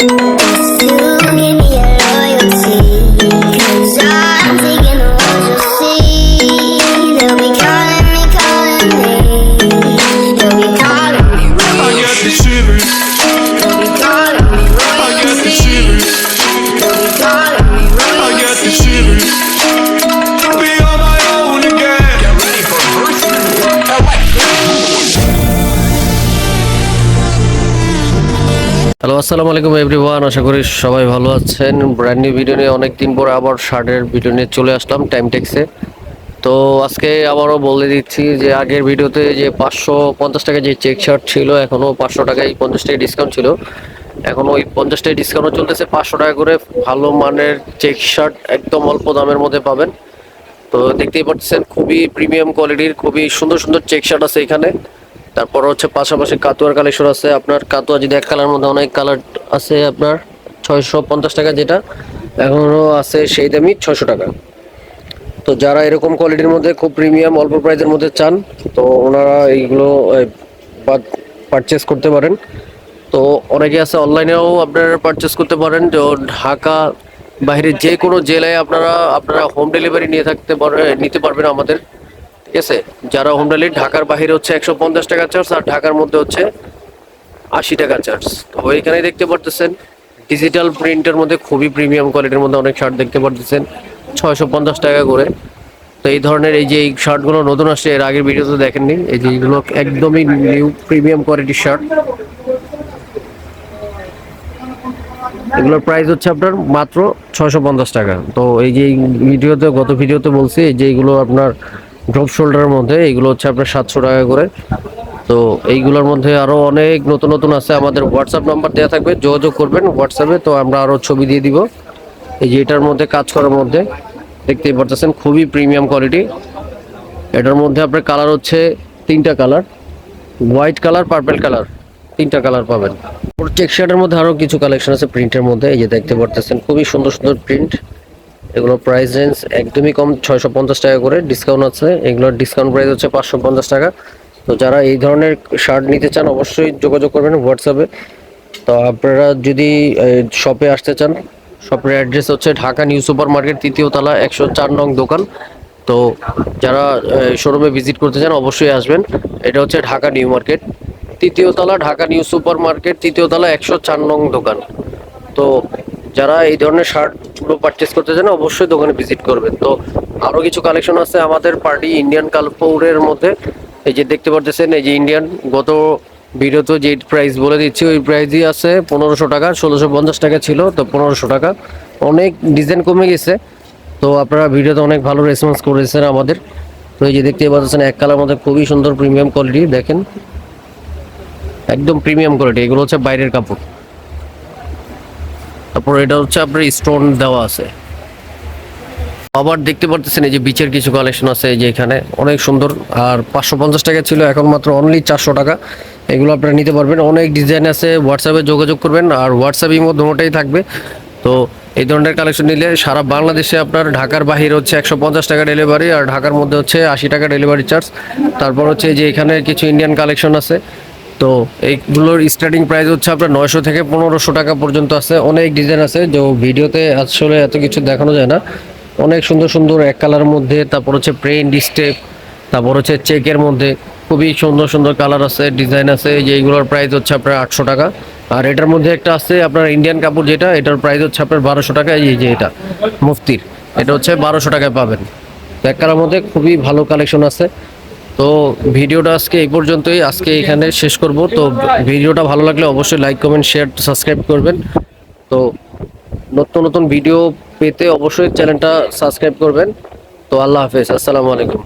you আসসালামু আলাইকুম everyone আশা করি সবাই ভালো আছেন। ব্র্যান্ড নিউ ভিডিও নিয়ে অনেক দিন পরে আবার শার্টের ভিডিও নিয়ে চলে আসলাম টাইম টেক্সে তো আজকে আবারও বলে দিচ্ছি যে আগের ভিডিওতে যে পাঁচশো পঞ্চাশ টাকা যে চেক শার্ট ছিল, এখনও পাঁচশো টাকায় পঞ্চাশ টাকা ডিসকাউন্ট ছিল। এখন ওই পঞ্চাশ টাকা ডিসকাউন্ট চলতেছে, পাঁচশো টাকা করে ভালো মানের চেক শার্ট একদম অল্প দামের মধ্যে পাবেন। তো দেখতেই পাচ্ছেন, খুবই প্রিমিয়াম কোয়ালিটির খুবই সুন্দর সুন্দর চেক শার্ট আছে এখানে। তারপর হচ্ছে পাশাপাশি কাতুয়ার কালেকশন আছে। আপনার কাতুয়া যদি এক কালার মধ্যে অনেক কালার আছে আপনার, ছয়শো পঞ্চাশ টাকা যেটা এখনও আছে সেই দামই ছয়শো টাকা। তো যারা এরকম কোয়ালিটির মধ্যে খুব প্রিমিয়াম অল্প প্রাইসের মধ্যে চান, তো ওনারা এইগুলো পারচেস করতে পারেন। তো অনেকে আছে অনলাইনেও আপনারা পারচেস করতে পারেন। তো ঢাকা, বাইরে যে কোনো জেলায় আপনারা আপনারা হোম ডেলিভারি নিয়ে থাকতে পারে, নিতে পারবেন আমাদের। ঠিক আছে যারা হোম ডেলিভারি ঢাকার বাইরে হচ্ছে একশো পঞ্চাশ টাকা চার্জ আর ঢাকার মধ্যে হচ্ছে আশি টাকা চার্জ তো এখানে দেখতে পারতেছেন ডিজিটাল প্রিন্টের মধ্যে খুবই প্রিমিয়াম কোয়ালিটির মধ্যে অনেক শার্ট দেখতে পারতেছেন, ছয়শো পঞ্চাশ টাকা করে। তো এই ধরনের এই যে এই শার্টগুলো নতুন আসছে, এর আগের ভিডিওতে দেখেননি, এই যে এইগুলো একদমই নিউ প্রিমিয়াম কোয়ালিটির শার্ট এগুলোর প্রাইস হচ্ছে আপনার মাত্র ছয়শো পঞ্চাশ টাকা। তো এই যে ভিডিওতে গত ভিডিওতে বলছি যে এইগুলো আপনার ড্রপ শোল্ডারের মধ্যে এইগুলো হচ্ছে আপনার সাতশো টাকা করে। তো এইগুলোর মধ্যে আরও অনেক নতুন নতুন আছে। আমাদের হোয়াটসঅ্যাপ নাম্বার দেওয়া থাকবে, যোগাযোগ করবেন হোয়াটসঅ্যাপে তো আমরা আরও ছবি দিয়ে দিব। এই যে এটার মধ্যে কাজ করার মধ্যে, দেখতেই পারতেছেন, খুবই প্রিমিয়াম কোয়ালিটি এটার মধ্যে আপনার কালার হচ্ছে তিনটা colour white colour purple colour তিনটা কালার পাবেন। চেক শার্টের মধ্যে আরও কিছু কালেকশন আছে প্রিন্টের মধ্যে। এই যে দেখতে পারতেছেন, খুবই সুন্দর সুন্দর প্রিন্ট এগুলো প্রাইস রেঞ্জ একদমই কম, ছয়শো পঞ্চাশ টাকা করে ডিসকাউন্ট আছে। এগুলোর ডিসকাউন্ট প্রাইস হচ্ছে পাঁচশো পঞ্চাশ টাকা। তো যারা এই ধরনের শার্ট নিতে চান, অবশ্যই যোগাযোগ করবেন হোয়াটসঅ্যাপে তো আপনারা যদি শপে আসতে চান শপের অ্যাড্রেস হচ্ছে ঢাকা নিউ সুপার মার্কেট তৃতীয় তলা একশো চার নং দোকান। তো যারা শোরুমে ভিজিট করতে চান, অবশ্যই আসবেন। এটা হচ্ছে ঢাকা নিউ মার্কেট। তৃতীয় তলা ঢাকা নিউ সুপার মার্কেট তৃতীয় তলা একশো চার নং দোকান। তো যারা এই ধরনের শার্টগুলো পারচেস করতে চান, অবশ্যই দোকানে ভিজিট করবেন। তো আরও কিছু কালেকশন আছে আমাদের পার্টি ইন্ডিয়ান কালপৌরের মধ্যে। এই যে দেখতে পারতেছেন, এই যে ইন্ডিয়ান গত ভিডিওতে যে প্রাইস বলে দিচ্ছি, ওই প্রাইসই আছে পনেরোশো টাকা, ষোলোশো পঞ্চাশ টাকা ছিল, তো পনেরোশো টাকা। অনেক ডিজাইন কমে গেছে। তো আপনারা ভিডিওতে অনেক ভালো রেসপন্স করেছেন আমাদের। তো এই যে দেখতে পাচ্ছেন এক কালার মধ্যে খুবই সুন্দর প্রিমিয়াম কোয়ালিটি দেখেন। একদম প্রিমিয়াম কোয়ালিটি এগুলো হচ্ছে বাইরের কাপড়। তারপর এটা হচ্ছে আপনার স্টোন দেওয়া আছে। আবার দেখতে পারতেছেন এই যে বিচের কিছু কালেকশন আছে এই যে এখানে। অনেক সুন্দর। আর পাঁচশো পঞ্চাশ টাকা ছিল, এখন মাত্র অনলি চারশো টাকা। এগুলো আপনারা নিতে পারবেন। অনেক ডিজাইন আছে হোয়াটসঅ্যাপে যোগাযোগ করবেন। আর হোয়াটসঅ্যাপ ইমো দুটোটাই থাকবে। তো এই ধরনের কালেকশন নিলে সারা বাংলাদেশে আপনার ঢাকার বাহির হচ্ছে একশো পঞ্চাশ টাকা ডেলিভারি আর ঢাকার মধ্যে হচ্ছে আশি টাকা ডেলিভারি চার্জ তারপর হচ্ছে যে এখানে কিছু ইন্ডিয়ান কালেকশন আছে। তো এইগুলোর স্টার্টিং প্রাইস হচ্ছে আপনার নয়শো থেকে পনেরোশো টাকা পর্যন্ত আছে। অনেক ডিজাইন আছে যে ভিডিওতে আসলে এত কিছু দেখানো যায় না। অনেক সুন্দর সুন্দর এক কালার মধ্যে, তারপর হচ্ছে প্রিন্ট স্টেপ তারপর হচ্ছে চেকের মধ্যে খুবই সুন্দর সুন্দর কালার আছে ডিজাইন আছে। যে এইগুলোর প্রাইস হচ্ছে আপনার আটশো টাকা। আর এটার মধ্যে একটা আছে আপনার ইন্ডিয়ান কাপড় যেটা, এটার প্রাইস হচ্ছে আপনার বারোশো টাকা। এই যে এটা, মুফতির, এটা হচ্ছে বারোশো টাকায় পাবেন। এক কালার মধ্যে খুবই ভালো কালেকশন আছে। তো ভিডিওটা আজকে এই পর্যন্তই। আজকে এখানে শেষ করব। তো ভিডিওটা ভালো লাগলে অবশ্যই লাইক কমেন্ট শেয়ার সাবস্ক্রাইব করবেন। তো নতুন নতুন ভিডিও পেতে অবশ্যই চ্যানেলটা সাবস্ক্রাইব করবেন। তো আল্লাহ হাফেজ। আসসালামু আলাইকুম।